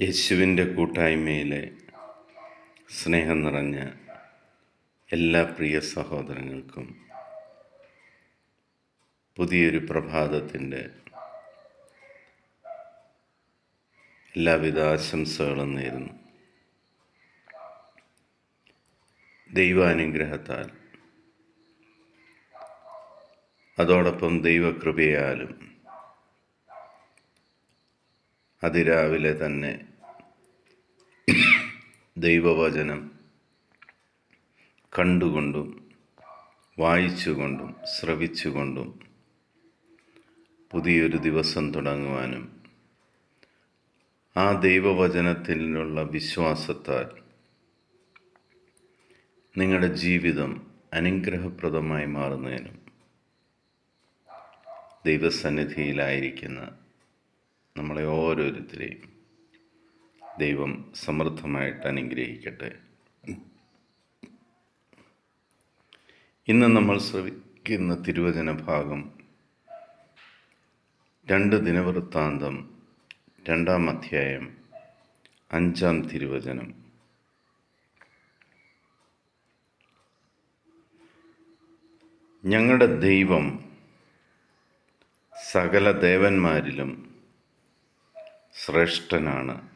യേശുവിന്റെ കൂട്ടായ്മയിലെ സ്നേഹം നിറഞ്ഞ എല്ലാ പ്രിയ സഹോദരങ്ങൾക്കും പുതിയൊരു പ്രഭാതത്തിന്റെ എല്ലാവിധ ആശംസകളും നേരുന്നു. ദൈവാനുഗ്രഹത്താൽ അതോടൊപ്പം ദൈവകൃപയാലും അതിരാവിലെ തന്നെ. ദൈവവചനം കണ്ടുകൊണ്ടും വായിച്ചുകൊണ്ടും ശ്രവിച്ചുകൊണ്ടും പുതിയൊരു ദിവസം തുടങ്ങുവാനും ആ ദൈവവചനത്തിലുള്ള വിശ്വാസത്താൽ നിങ്ങളുടെ ജീവിതം അനുഗ്രഹപ്രദമായി മാറുന്നതിനും ദൈവസന്നിധിയിലായിരിക്കുന്ന നമ്മളെ ഓരോരുത്തരെയും ദൈവം സമൃദ്ധമായിട്ട് അനുഗ്രഹിക്കട്ടെ. ഇന്ന് നമ്മൾ ശ്രവിക്കുന്ന തിരുവചന ഭാഗം രണ്ട് ദിനവൃത്താന്തം രണ്ടാം അധ്യായം അഞ്ചാം തിരുവചനം. ഞങ്ങളുടെ ദൈവം സകല ദേവന്മാരിലും ശ്രേഷ്ഠനാണ്.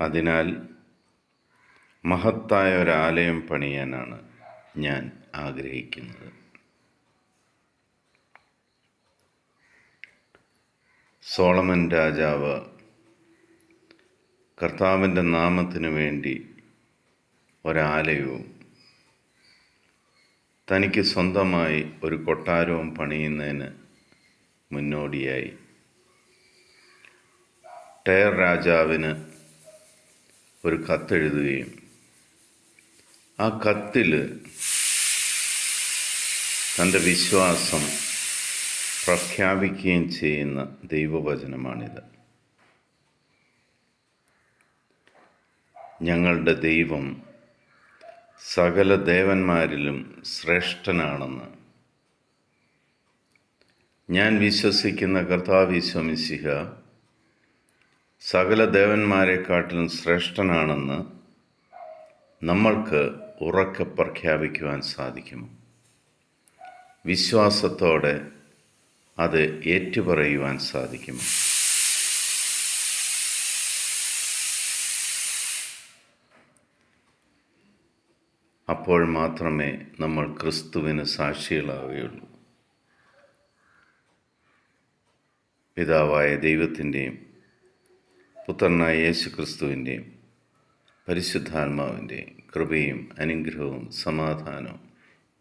അതിനാൽ മഹത്തായ ഒരാലയം പണിയാനാണ് ഞാൻ ആഗ്രഹിക്കുന്നത്. സോളമൻ രാജാവ് കർത്താവിന്റെ നാമത്തിനു വേണ്ടി ഒരാലയവും തനിക്ക് സ്വന്തമായി ഒരു കൊട്ടാരവും പണിയുന്നതിന് മുന്നോടിയായി. ടയർ രാജാവിന് ഒരു കത്തെഴുതുകയും ആ കത്തിൽ തന്റെ വിശ്വാസം പ്രഖ്യാപിക്കുകയും ചെയ്യുന്ന ദൈവവചനമാണിത്. ഞങ്ങളുടെ ദൈവം സകല ദേവന്മാരിലും ശ്രേഷ്ഠനാണെന്ന് ഞാൻ വിശ്വസിക്കുന്ന കർത്താവിശ്വമിശിഹ സകല ദേവന്മാരെക്കാട്ടിലും ശ്രേഷ്ഠനാണെന്ന് നമ്മൾക്ക് ഉറക്കെ പ്രഖ്യാപിക്കുവാൻ സാധിക്കുമോ? വിശ്വാസത്തോടെ അത് ഏറ്റുപറയുവാൻ സാധിക്കും അപ്പോൾ മാത്രമേ നമ്മൾ ക്രിസ്തുവിന് സാക്ഷികളാവുകയുള്ളൂ. പിതാവായ ദൈവത്തിന്റെയും പുത്രനായ യേശു ക്രിസ്തുവിന്റെയും പരിശുദ്ധാത്മാവിന്റെയും കൃപയും അനുഗ്രഹവും സമാധാനവും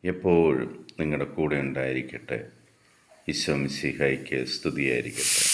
എപ്പോഴും നിങ്ങളുടെ കൂടെ ഉണ്ടായിരിക്കട്ടെ. ഈശോ മിശിഹായ്ക്ക് സ്തുതിയായിരിക്കട്ടെ.